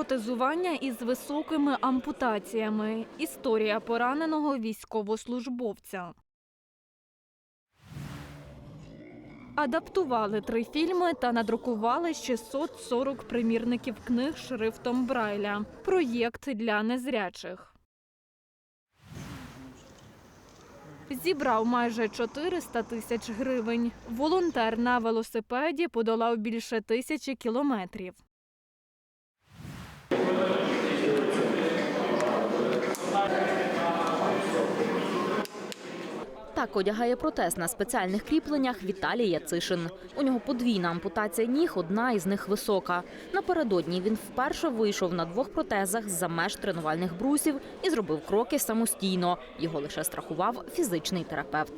Протезування із високими ампутаціями. Історія пораненого військовослужбовця. Адаптували три фільми та надрукували 640 примірників книг шрифтом Брайля. Проєкт для незрячих. Зібрав майже 400 тисяч гривень. Волонтер на велосипеді подолав більше тисячі кілометрів. Так одягає протез на спеціальних кріпленнях Віталій Яцишин. У нього подвійна ампутація ніг, одна із них висока. Напередодні він вперше вийшов на двох протезах з за меж тренувальних брусів і зробив кроки самостійно. Його лише страхував фізичний терапевт.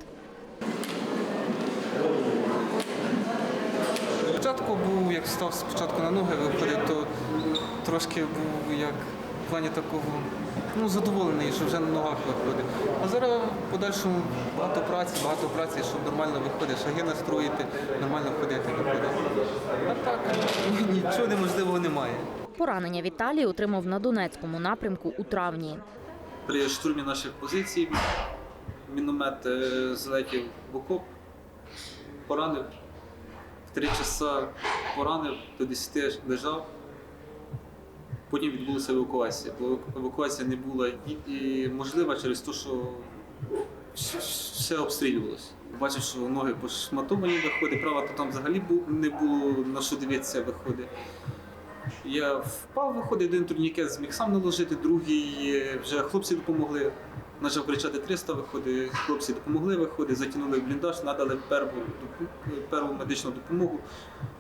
Спочатку був, як став спочатку на ноги виходити, то трошки був як плані такого ну, задоволений, що вже на ногах виходить. А зараз в подальшому багато праці, багато праці, щоб нормально виходить, шаги настроїти, нормально ходити виходить. А так, нічого неможливого немає. Поранення Віталій отримав на Донецькому напрямку у травні. При штурмі наших позицій міномет е, залетів в окоп, поранив. В три часа поранив, до 10 лежав. Потім відбулася евакуація. Бо евакуація не була і, можлива через те, що все обстрілювалося. Бачив, що ноги пошматовані виходить, права то там взагалі не було на що дивитися виходить. Я впав, виходить, один турнікет зміг сам наложити, другий е, вже хлопці допомогли. Почав кричати 300, виходить, хлопці допомогли, виходить, затягнули бліндаж, надали перву, перву медичну допомогу.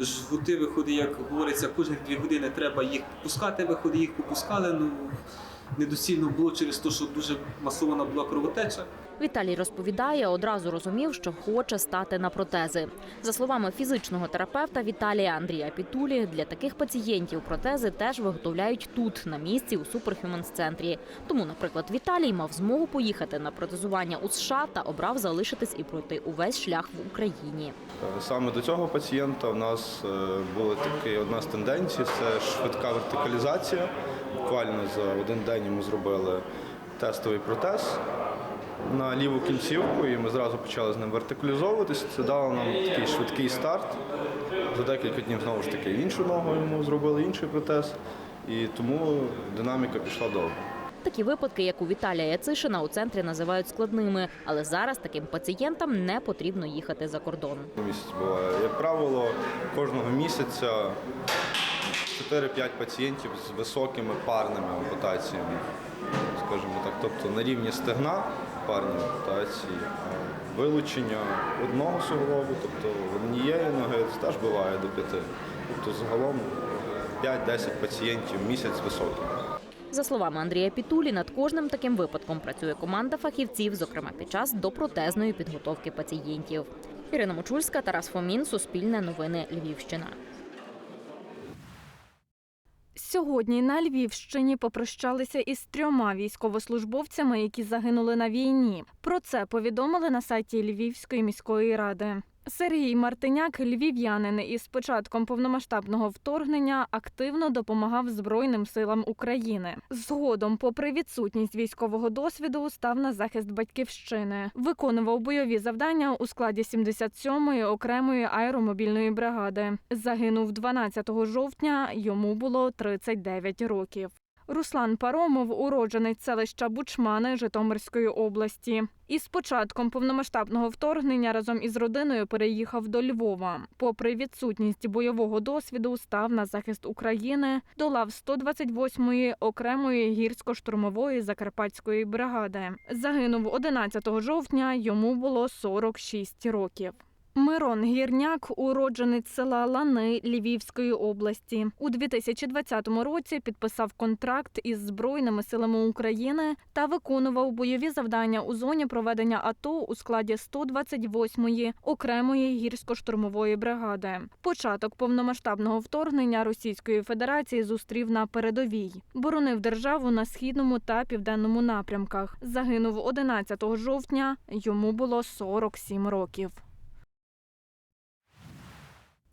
Жгути, виходить, як говориться, кожні дві години треба їх попускати, виходить, їх попускали. Ну, недоцільно було через те, що дуже масована була кровотеча. Віталій розповідає, одразу розумів, що хоче стати на протези. За словами фізичного терапевта Віталія Андрія Пітулі, для таких пацієнтів протези теж виготовляють тут, на місці у Суперхюменс центрі. Тому, наприклад, Віталій мав змогу поїхати на протезування у США та обрав залишитись і пройти увесь шлях в Україні. Саме до цього пацієнта в нас е, була таки одна з тенденцій це швидка вертикалізація. Буквально за один день йому зробили тестовий протез на ліву кінцівку, і ми зразу почали з ним вертикалізовуватися. Це дало нам такий швидкий старт. За декілька днів знову ж таки іншу ногу йому зробили інший протез, і тому динаміка пішла довго. Такі випадки, як у Віталія Яцишина, у центрі називають складними, але зараз таким пацієнтам не потрібно їхати за кордон. Місяць буває. Як правило, кожного місяця 4-5 пацієнтів з високими парними ампутаціями, скажімо так, тобто на рівні стегна парні ампутації, вилучення одного суглобу, тобто однієї ноги теж буває до п'яти. Тобто загалом 5-10 пацієнтів місяць високими. За словами Андрія Пітулі, над кожним таким випадком працює команда фахівців, зокрема під час допротезної підготовки пацієнтів. Ірина Мочульська, Тарас Фомін, Суспільне новини Львівщина. Сьогодні на Львівщині попрощалися із трьома військовослужбовцями, які загинули на війні. Про це повідомили на сайті Львівської міської ради. Сергій Мартиняк, львів'янин, із початком повномасштабного вторгнення активно допомагав Збройним силам України. Згодом, попри відсутність військового досвіду, став на захист батьківщини. Виконував бойові завдання у складі 77-ї окремої аеромобільної бригади. Загинув 12 жовтня. Йому було 39 років. Руслан Паромов, уродженець селища Бучмани Житомирської області. Із початком повномасштабного вторгнення разом із родиною переїхав до Львова. Попри відсутність бойового досвіду, став на захист України до лав 128-ї окремої гірсько-штурмової закарпатської бригади. Загинув 11 жовтня. Йому було 46 років. Мирон Гірняк, уродженець села Лани Львівської області, у 2020 році підписав контракт із збройними силами України та виконував бойові завдання у зоні проведення АТО у складі 128-ї окремої гірсько-штурмової бригади. Початок повномасштабного вторгнення Російської Федерації зустрів на передовій. Боронив державу на східному та південному напрямках. Загинув 11 жовтня. Йому було 47 років.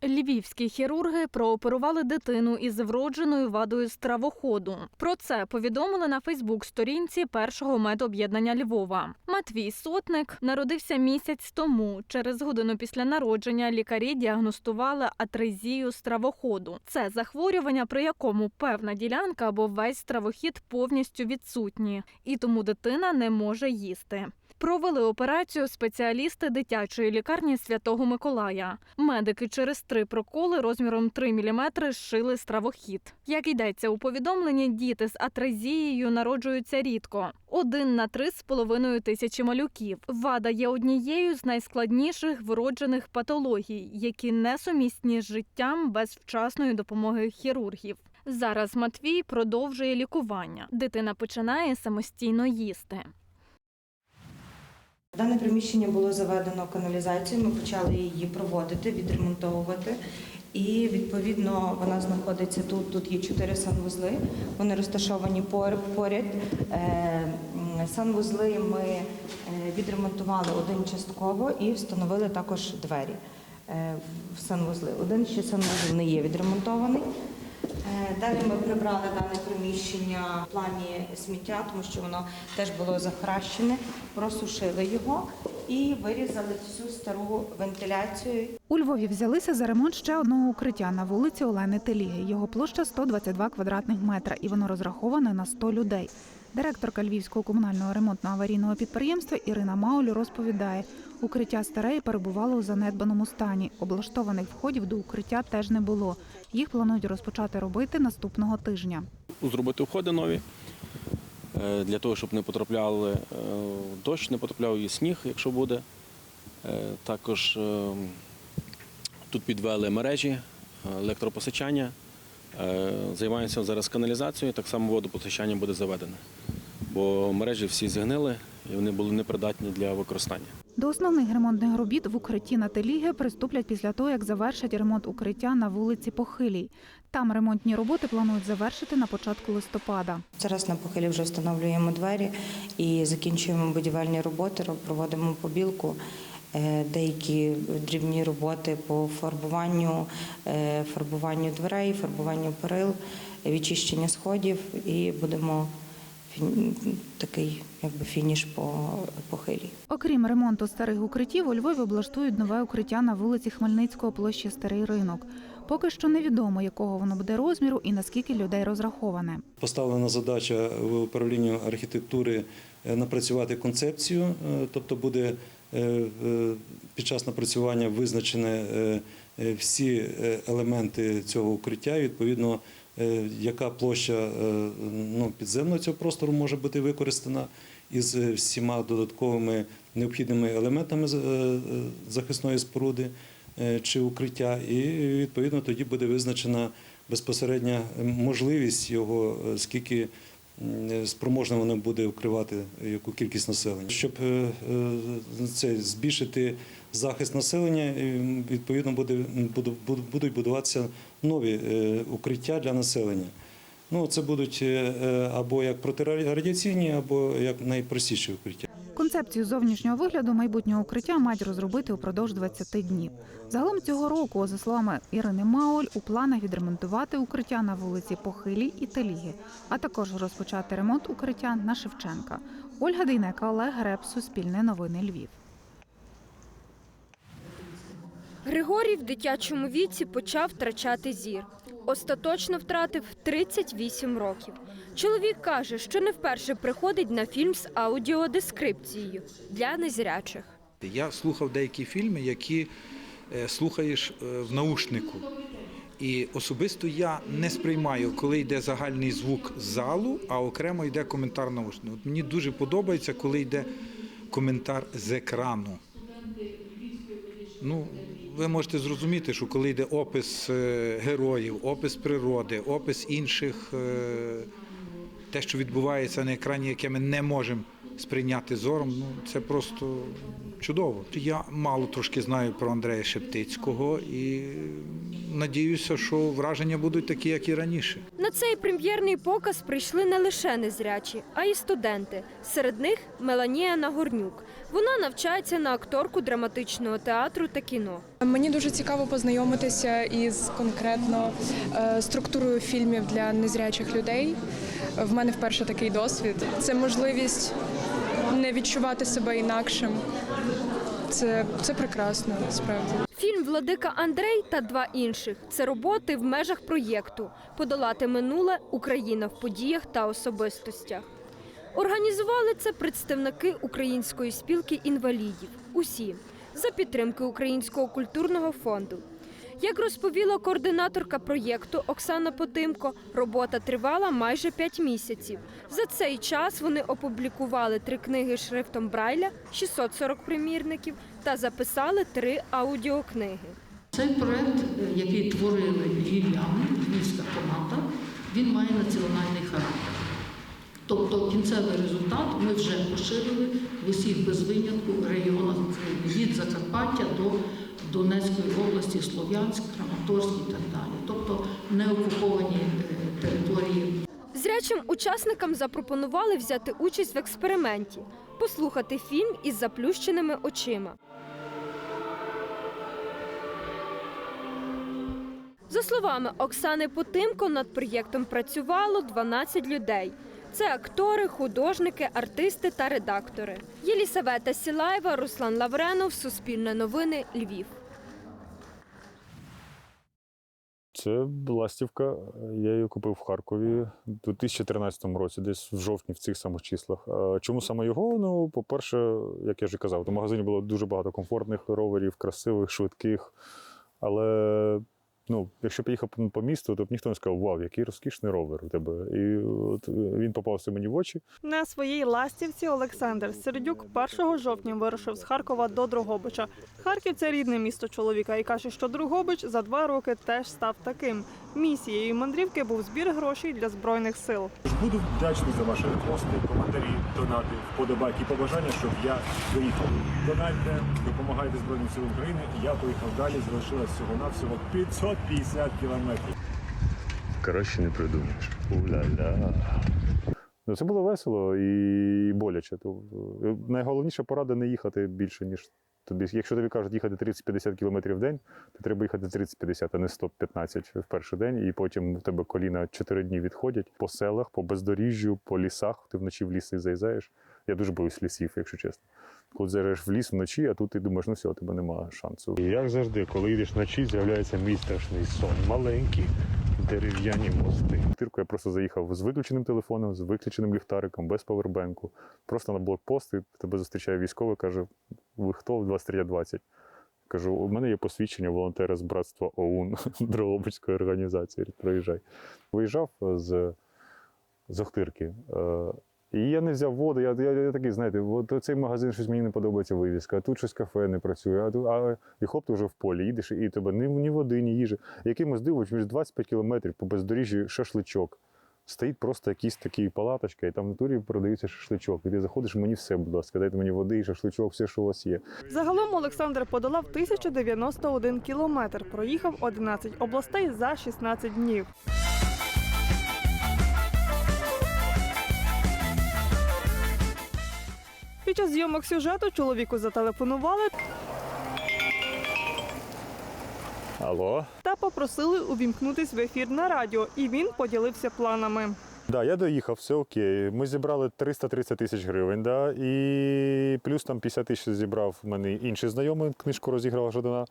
Львівські хірурги прооперували дитину із вродженою вадою стравоходу. Про це повідомили на Фейсбук-сторінці першого медоб'єднання Львова. Матвій Сотник народився місяць тому. Через годину після народження лікарі діагностували атрезію стравоходу. Це захворювання, при якому певна ділянка або весь стравохід повністю відсутні, і тому дитина не може їсти. Провели операцію спеціалісти дитячої лікарні Святого Миколая. Медики через три проколи розміром 3 мм зшили стравохід. Як йдеться у повідомленні, діти з атрезією народжуються рідко один на три з половиною тисячі малюків. Вада є однією з найскладніших вроджених патологій, які несумісні з життям без вчасної допомоги хірургів. Зараз Матвій продовжує лікування. Дитина починає самостійно їсти. Дане приміщення було заведено каналізацією. Ми почали її проводити, відремонтовувати. І відповідно вона знаходиться тут. Тут є чотири санвузли. Вони розташовані поряд. Е, Санвузли ми е, відремонтували один частково і встановили також двері е, в санвузли. Один ще санвузол не є відремонтований. Е, Далі ми прибрали дане приміщення в плані сміття, тому що воно теж було захращене, просушили його і вирізали всю стару вентиляцію. У Львові взялися за ремонт ще одного укриття на вулиці Олени Теліги. Його площа 122 квадратних метра, і воно розраховане на 100 людей. Директорка Львівського комунального ремонтно-аварійного підприємства Ірина Мауль розповідає, укриття старе перебувало у занедбаному стані. Облаштованих входів до укриття теж не було. Їх планують розпочати робити наступного тижня. зробити входи нові е, для того, щоб не потрапляли е, дощ, не потрапляв і сніг, якщо буде. Е, Також е, тут підвели мережі е, електропостачання. Е, Займаємося зараз каналізацією, так само водопостачання буде заведене. Бо мережі всі згнили і вони були непридатні для використання. До основних ремонтних робіт в укритті на Теліги приступлять після того, як завершать ремонт укриття на вулиці Похилій. Там ремонтні роботи планують завершити на початку листопада. Зараз на похилі вже встановлюємо двері і закінчуємо будівельні роботи, проводимо побілку. Е, Деякі дрібні роботи по фарбуванню, е, фарбуванню дверей, фарбуванню перил, відчищення сходів і будемо такий якби фініш по похилі. Окрім ремонту старих укриттів, у Львові облаштують нове укриття на вулиці Хмельницького площі Старий ринок. Поки що невідомо, якого воно буде розміру і наскільки людей розраховане. Поставлена задача в управлінню архітектури е, напрацювати концепцію, тобто буде під час напрацювання визначені е, е, всі е, елементи цього укриття. Відповідно, е, яка площа е, ну, підземного цього простору може бути використана із е, всіма додатковими необхідними елементами е, е, захисної споруди е, чи укриття, і відповідно тоді буде визначена безпосередня можливість його, е, скільки м, вона буде вкривати яку кількість населення. Щоб е, е, це збільшити захист населення, відповідно буде буду- буду- будуть будуватися нові е, укриття для населення. Ну, це будуть або як протирадіаційні, або як найпростіші укриття. Концепцію зовнішнього вигляду майбутнього укриття мають розробити упродовж 20 днів. Загалом цього року, за словами Ірини Мауль, у планах відремонтувати укриття на вулиці Похилій і Теліги, а також розпочати ремонт укриття на Шевченка. Ольга Дейнека, Олег Греб, Суспільне новини Львів. Григорій в дитячому віці почав втрачати зір. Остаточно втратив 38 років. Чоловік каже, що не вперше приходить на фільм з аудіодескрипцією для незрячих. Я слухав деякі фільми, які е, слухаєш е, в наушнику. І особисто я не сприймаю, коли йде загальний звук з залу, а окремо йде коментар наушнику. От мені дуже подобається, коли йде коментар з екрану. Ну, ви можете зрозуміти, що коли йде опис е, героїв, опис природи, опис інших, е, те, що відбувається на екрані, яке ми не можемо сприйняти зором, ну це просто чудово. Я мало трошки знаю про Андрея Шептицького і надіюся, що враження будуть такі, як і раніше. На цей прем'єрний показ прийшли не лише незрячі, а й студенти. Серед них Меланія Нагорнюк. Вона навчається на акторку драматичного театру та кіно. Мені дуже цікаво познайомитися із конкретно е, структурою фільмів для незрячих людей. В мене вперше такий досвід. Це можливість не відчувати себе інакшим. Це, це прекрасно, справді. Фільм Владика Андрей та два інших це роботи в межах проєкту Подолати минуле Україна в подіях та особистостях. Організували це представники Української спілки інвалідів. Усі за підтримки Українського культурного фонду. Як розповіла координаторка проєкту Оксана Потимко, робота тривала майже п'ять місяців. За цей час вони опублікували три книги шрифтом Брайля, 640 примірників та записали три аудіокниги. Цей проект, е, який творили львів'яни, львівська команда, він має національний характер. Тобто кінцевий результат ми вже поширили в усіх без винятку регіонах від Закарпаття до Донецької області, Слов'янськ, Краматорськ і так далі. Тобто неокуповані е, території Зрячим учасникам запропонували взяти участь в експерименті, послухати фільм із заплющеними очима. За словами Оксани Потимко, над проєктом працювало 12 людей. Це актори, художники, артисти та редактори. Єлісавета Сілаєва, Руслан Лавренов, Суспільне новини, Львів. Це ластівка. Я її купив в Харкові у 2013 році, десь в жовтні, в цих самих числах. Чому саме його? Ну, по-перше, як я вже казав, в магазині було дуже багато комфортних роверів, красивих, швидких. Але ну, якщо поїхав по- по місту, то б ніхто не сказав, вау, який розкішний ровер у тебе. І от він попався мені в очі. На своїй ластівці Олександр Сердюк 1 жовтня вирушив з Харкова до Дрогобича. Харків це рідне місто чоловіка і каже, що Дрогобич за два роки теж став таким. Місією мандрівки був збір грошей для збройних сил. Буду вдячний за ваші репости, коментарі, донати, вподобайки і побажання, щоб я виїхав. Донайте, допомагайте Збройним силам України. Я поїхав далі. Залишилось всього навсього 550 кілометрів. Краще не придумаєш. Уля-ля. Ну, це було весело і боляче. То, е, найголовніша порада не їхати більше, ніж тобі. Якщо тобі кажуть їхати 30-50 кілометрів в день, то треба їхати 30-50, а не 115 в перший день, і потім в тебе коліна 4 дні відходять по селах, по бездоріжжю, по лісах. Ти вночі в ліси заїздаєш. Я дуже боюсь лісів, якщо чесно. Коли заїжджаєш в ліс вночі, а тут ти думаєш, ну все, у тебе немає шансу. І як завжди, коли йдеш вночі, з'являється мій страшний сон. Маленькі дерев'яні мости. Тирку я просто заїхав з виключеним телефоном, з виключеним ліхтариком, без павербенку. Просто на блокпост, і тебе зустрічає військовий, каже: ви хто в 23.20? Кажу, у мене є посвідчення волонтера з братства ОУН Дрогобицької організації. Приїжджай. Виїжджав з, з Охтирки. І я не взяв воду. Я, я, я такий, знаєте, от цей магазин щось мені не подобається вивіска, а тут щось кафе не працює, а, тут, а і хоп, ти вже в полі їдеш, і тебе ні, ні води, ні їжі. Якимось дивом, між 25 кілометрів по бездоріжжі шашличок. Стоїть просто якийсь такий палаточка, і там в натурі продається шашличок. І ти заходиш, мені все, будь ласка, дайте мені води і шашличок, все, що у вас є. Загалом Олександр подолав 1091 кілометр, проїхав 11 областей за 16 днів. Під час зйомок сюжету чоловіку зателефонували Алло? та попросили увімкнутись в ефір на радіо, і він поділився планами. Да, я доїхав, все окей. Ми зібрали 330 тисяч гривень, да, і плюс там 50 тисяч зібрав в мене інший знайомий, книжку розіграв Жадана.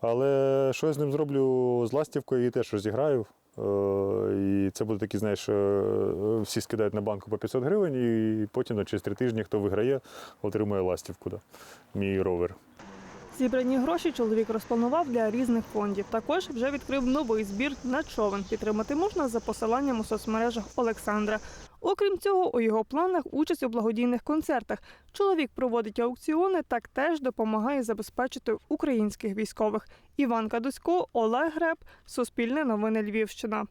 Але що я з ним зроблю з ластівкою, її теж розіграю. Е, І це буде такі, знаєш, е, всі скидають на банку по 500 гривень, і потім на через три тижні, хто виграє, отримує ластівку. Да. Мій ровер. Зібрані гроші чоловік розпланував для різних фондів. Також вже відкрив новий збір на човен. Підтримати можна за посиланням у соцмережах Олександра. Окрім цього, у його планах участь у благодійних концертах. Чоловік проводить аукціони, так теж допомагає забезпечити українських військових. Іван Кадусько, Олег Греб, Суспільне новини Львівщина.